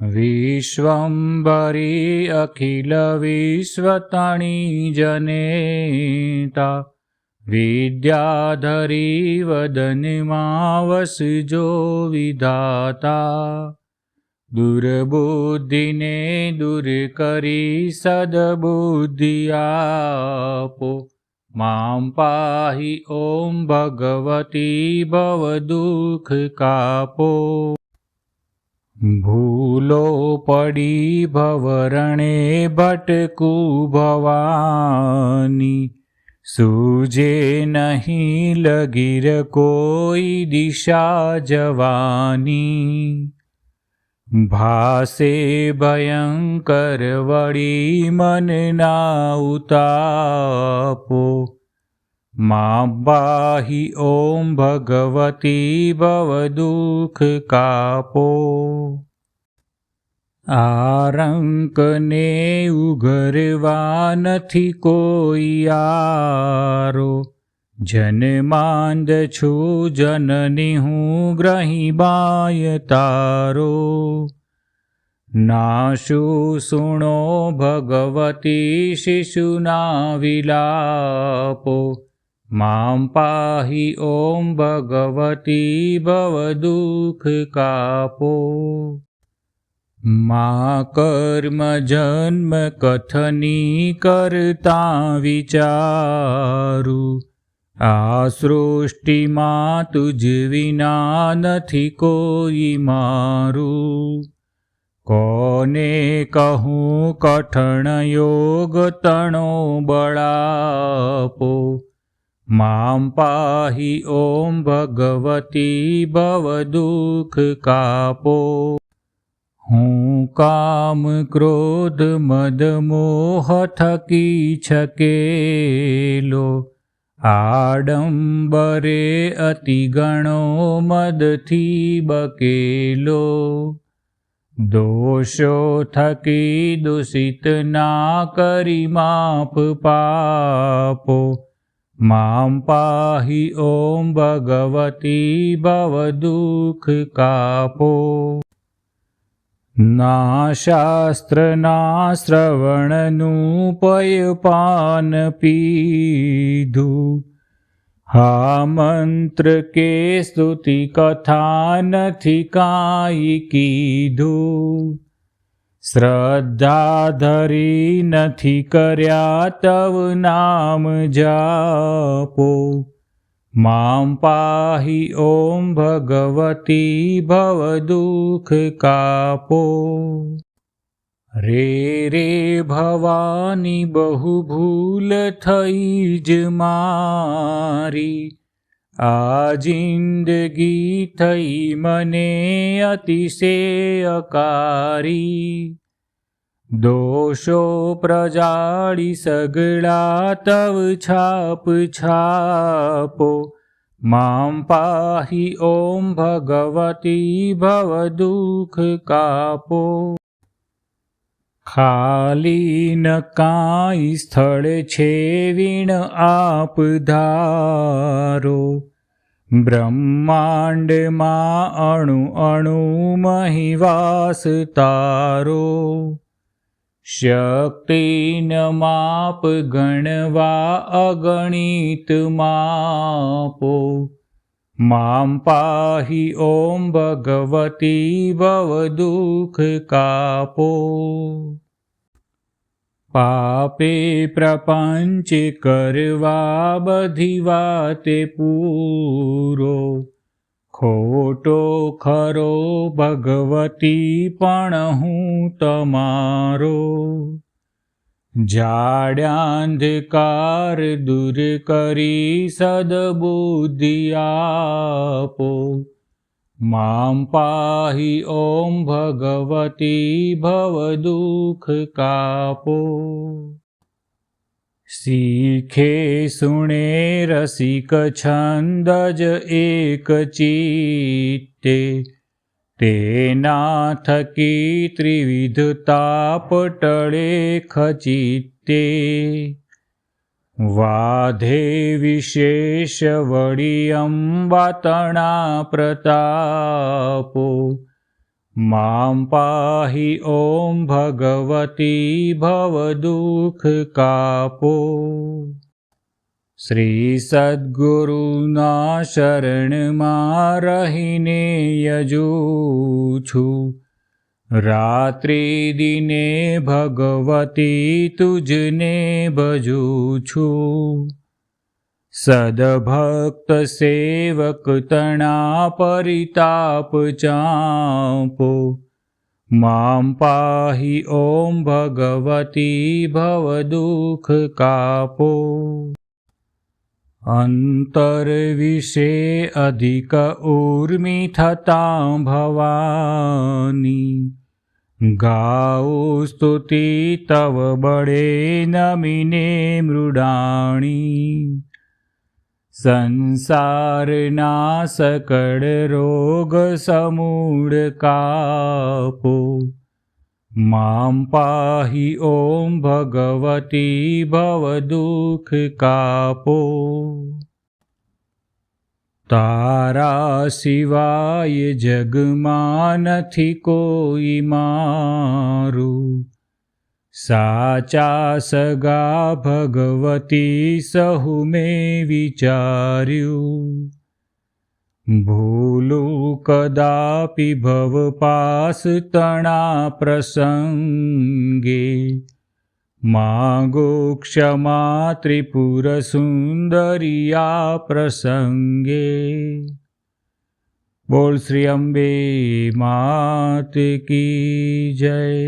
વિશ્વંભરી અખિલ વિશ્વતણી જનેતા, વિદ્યાધરી વદનમાં વસજો વિધાતા, દુર્બુદ્ધિને દૂર કરી સદબુદ્ધિ આપો. મામ પાહી ઓમ ભગવતી ભવ દુઃખ કાપો ભૂલો પડી ભવરણે ભટકું ભવાની. સૂજે નહીં લગીર કોઈ દિશા જવાની. ભાસે ભયંકર વળી મનના ઉતાપો મા બાહી ઓમ ભગવતી ભવ દુઃખ કાપો આરંકને ઉઘરવા નથી કોઈ આરો જનમાંદ છું જનની હું ગ્રહી બાય તારો નાશુ સુણો ભગવતી શિશુના વિલાપો મામ પાહી ઓમ ભગવતી ભવ દુઃખ કાપો મા કર્મ જન્મ કથની કરતા વિચારું આ સૃષ્ટિમાં તુજ વિના નથી કોઈ મારું કોને કહું કઠણ યોગ તણો બળાપો મામ પાહી ઓમ ભગવતી ભવ દુઃખ કાપો હું કામ ક્રોધ મદ મોહ થકી છકેલો આડંબરે અતિ ગણો મદથી બકેલો દોષો થકી દૂષિત ના કરી માપ પાપો મામ પાહી ઓમ ભગવતી ભવ દુઃખ કાપો ના શાસ્ત્રના શ્રવણનું પયપાન પીધું હા મંત્ર શ્રદ્ધા ધરી નથી કર્યા તવ નામ જાપો. મામ પાહી ઓમ ભગવતી ભવ દુઃખ કાપો. રે રે ભવાની બહુ ભૂલ થઈ જ મારી. આ જિંદગી થઈ મને અતિશયકારી. દોષો પ્રજાળી સગળા તવ છાપ છાપો. મામ પાહી ઓમ ભગવતી ભવ દુઃખ કાપો. ખાલી ન કાંઈ સ્થળ છે વીણ આપ ધારો. બ્રહ્માંડમાં અણુ અણુ મહિવાસ તારો. શક્તિન માપ ગણવા અગણિત માપો. मां पाहि ॐ भगवती भवदुःखकापो। पापे प्रपञ्चे कर्वा बधि वाते पूरो। खोटो खरो भगवती पणुं तमारो जाड्यान्धकार दूरकरी सद्बुद्धियापो। मां पाहि ॐ भगवती भवदुख कापो। सिखे सुने रस छन्दज एकचीते તેના થકી ત્રિવિધતા ટળે ખચિતે. વાધે વિશેષ વળી અંબાતણા પ્રતાપો. માં પાહી ॐ ભગવતી ભવદુઃખ કાપો. શ્રી સદગુરુના શરણમાં રહીને યજુ છું. રાત્રિ દિને ભગવતી તુજને ભજું છું. સદભક્ત સેવક તણા પરિતાપ ચાંપો. માં પાહિ ॐ ભગવતી ભવદુઃખ કાપો. અંતર વિશે અધિક ઉર્મિ થતાં ભવાની. ગાઓ સ્તુતિ તવ બળે નમીને મૃડાણી. સંસારના સકળ રોગ સમૂળ કાપો. मां पाहि ॐ भगवती भवदुःखकापो। तारा शिवाय जगमानथि कोई मारु। साचा सगा भगवती सहु मे विचार्यु। ભૂલું કદાપી ભવ પાસ તણા પ્રસંગે. માગો ક્ષમા ત્રિપુર સુંદરિયા પ્રસંગે. બોલ શ્રી અંબે, માત કી જય.